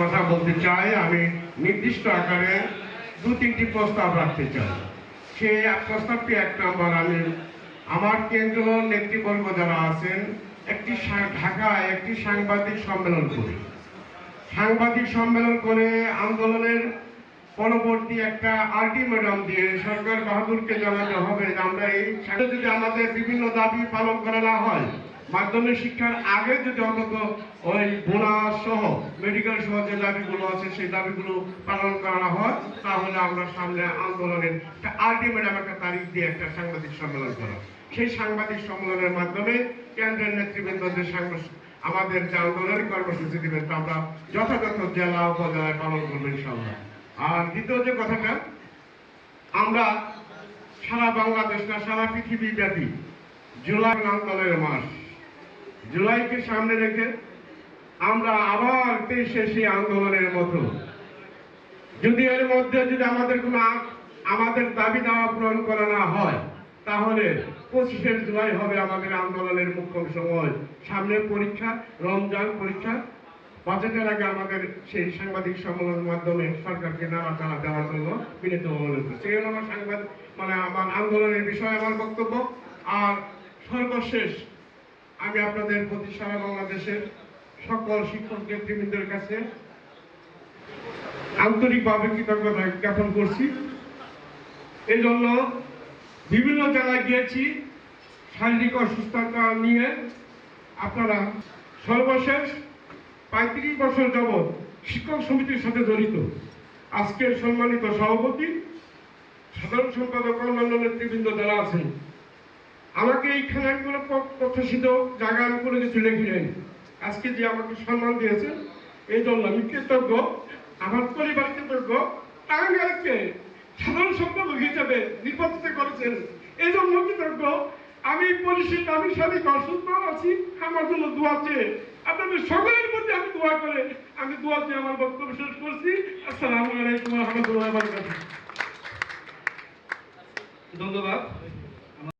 কথা বলতে চাই, আমি নির্দিষ্ট আকারে দু তিনটি প্রস্তাব রাখতে চাই। এক প্রস্তাবটি এক নম্বর, আমি আমার কেন্দ্র নেতৃবর্গ যারা আছেন, একটি ঢাকায় একটি সাংবাদিক সম্মেলন করি। সাংবাদিক সম্মেলন করে আন্দোলনের পরবর্তী একটা আলটিমেটাম দিয়ে সরকার বাহাদুরকে জানাতে হবে আমরা এই যদি আমাদের বিভিন্ন দাবি পালন করা না হয় মাধ্যমিক শিক্ষার আগে যদি অন্তত ওই বোনাস সহ মেডিকেল সহ যে দাবিগুলো আছে, সেই দাবিগুলো পালন করা হয়, তাহলে আমরা সামনে আন্দোলনের একটা আলটিমেটাম একটা তারিখ দিয়ে একটা সাংবাদিক সম্মেলন করা সেই সাংবাদিক সম্মেলনের মাধ্যমে কেন্দ্রের নেতৃবৃন্দ যে সাংবাদিক, আমাদের যে আন্দোলনের কর্মসূচি দিবেন, তা আমরা যথাযথ জেলা উপজেলায় পালন করব ইনশাল্লাহ আর দ্বিতীয় যে কথাটা, আমরা সারা বাংলাদেশ না, সারা পৃথিবী ব্যাপী জুলাই আন্দোলনের মাস জুলাইকে সামনে রেখে আমরা আবার তেইশে সেই আন্দোলনের মতো। যদি এর মধ্যে যদি আমাদের কোনো আমাদের দাবি দাওয়া পূরণ করা না হয়, তাহলে পঁচিশে জুলাই হবে আমাদের আন্দোলনের মুখ্য সময়। সামনে পরীক্ষা, রমজান পরীক্ষা। বাজেটের আগে আমাদের সেই সাংবাদিক সম্মেলনের মাধ্যমে সরকারকে নাড়া চাড়া দেওয়ার জন্য বিনীত অনুরোধ করছি। এই আমার সাংবাদিক মানে আমার আন্দোলনের বিষয়ে আমার বক্তব্য। আর সর্বশেষ আমি আপনাদের প্রতি সারা বাংলাদেশের সকল শিক্ষক নেতৃবৃন্দের কাছে আন্তরিকভাবে কৃতজ্ঞতা জ্ঞাপন করছি। এই জন্য বিভিন্ন জায়গায় গিয়েছি, শারীরিক অসুস্থতা নিয়ে আপনারা সর্বশেষ পঁয়ত্রিশ বছর যাবৎ শিক্ষক সমিতির সাথে জড়িত। আজকের সম্মানিত সভাপতি, সাধারণ সম্পাদক অন্যান্য নেতৃবৃন্দ যারা আছেন আমাকে এইখানে কোনো প্রত্যাশিত জায়গা আমি কোনো কিছু লিখি নাই। আজকে যে আমাকে সম্মান দিয়েছেন, এই জন্য আমি কৃতজ্ঞ। আমার পরিবার কৃতজ্ঞ। টাঙ্গাইলকে সাধারণ সম্পাদক হিসেবে নির্বাচিত করেছেন, এই জন্য কৃতজ্ঞ। আমি পরিচিত, আমি স্বামী অসুস্থ আছি। আমার জন্য দোয়া চেয়ে আপনাদের সকলের প্রতি আমি দোয়া করে আমি দোয়া চেয়ে আমার বক্তব্য শেষ করছি। আসসালামু আলাইকুম রহমতুল্লাহ ধন্যবাদ।